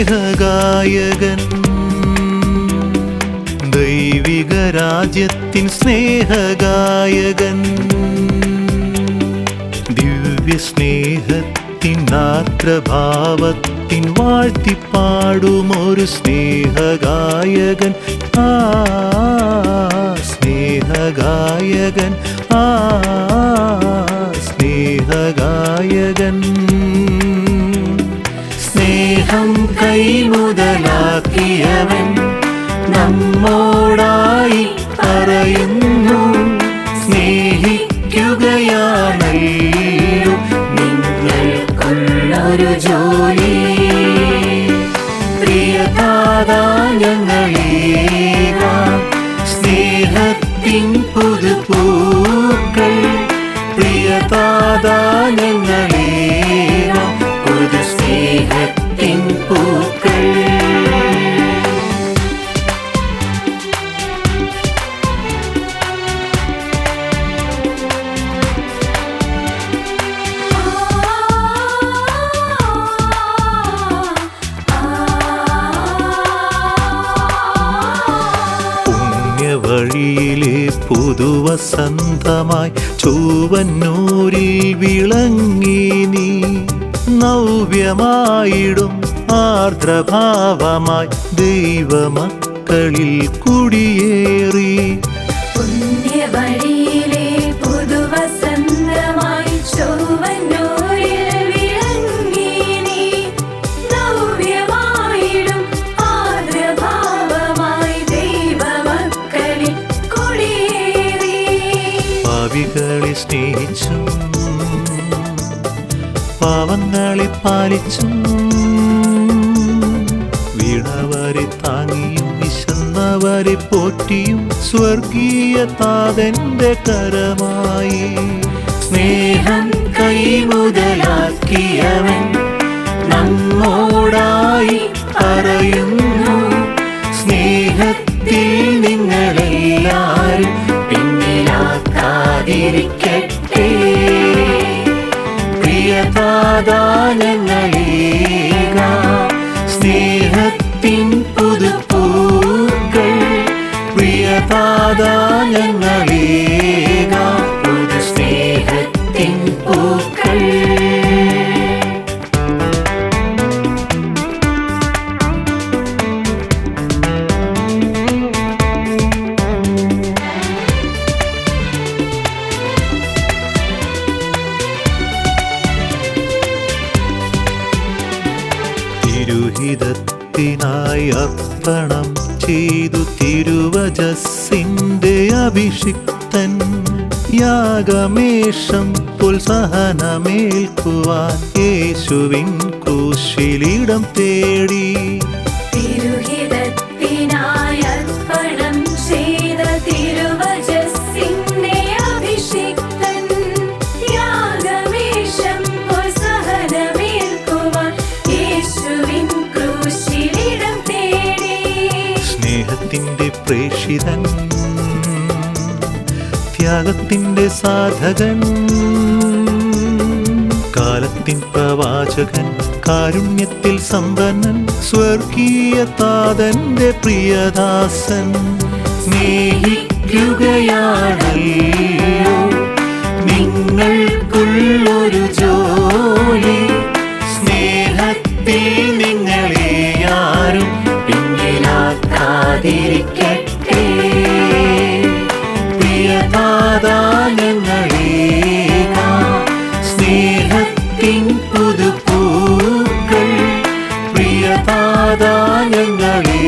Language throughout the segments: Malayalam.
സ്നേഹഗായകൻ. ദൈവിക രാജ്യത്തിൻ സ്നേഹഗായകൻ. ദിവ്യ സ്നേഹത്തിൻ നാത്രഭാവത്തിൻ വാഴ്ത്തിപ്പാടുമൊരു സ്നേഹഗായകൻ. ആ സ്നേഹഗായകൻ. ആ സ്നേഹഗായകൻ. സ്നേഹം കൈമുതലാക്കിയവൻ നമ്മോടായി പറയുന്നു സ്നേഹത്തിൻ പൂക്കൾ പുണ്യവഴിയിലെ പുതുവസന്തമായി ചൂവന്നൂരിൽ വിളങ്ങി നീ. നവ്യമായിടും ആർദ്രഭാവമായി ദൈവമക്കളിൽ കുടിയേറി. പുണ്യവഴിയിലെ പുതുവസന്തമായി ചൊവ്വന്നൂരിൽ പാവങ്ങളെ പാലിച്ചും വീണവരെ താങ്ങിയും വിശന്നവരെ പോറ്റിയും സ്വർഗീയ താതന്റെ കരമായി. സ്നേഹം കൈമുതലാക്കിയവൻ നമ്മോടായി പറയുന്നു പ്രിയതാദാനങ്ങളേകാം സ്നേഹത്തിൻ പുതുപൂക്കൾ പ്രിയതാദാനങ്ങളേകാം തിരുഹിതത്തിനായി അർപ്പണം ചെയ്തു തിരുവജസ്സിന്റെ അഭിഷിക്തൻ. യാഗമേഷം പുൽസഹനമേൽക്കുവാൻ യേശുവിൻ കൂശിലിടം തേടി. സ്നേഹത്തിന്റെ പ്രേഷിതൻ ത്യാഗത്തിന്റെ സാധകൻ. കാലത്തിൻ പ്രവാചകൻ. കാരുണ്യത്തിൽ സമ്പന്നൻ. സ്വർഗീയ താതന്റെ പ്രിയദാസൻ. സ്നേഹിക്കുകയാണല്ലോ വരാതിരിക്കട്ടെ പ്രിയനാഥാ ഞങ്ങളെ സ്നേഹത്തിൻ പുതുപ്പൂക്കൾ പ്രിയനാഥാ ഞങ്ങളെ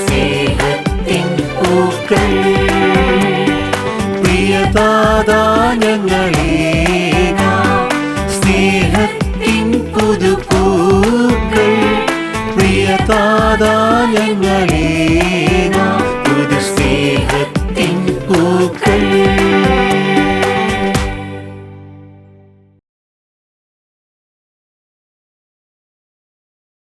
സ്നേഹത്തിൻ പൂക്കൾ. പ്രിയനാഥാ ഞങ്ങളെ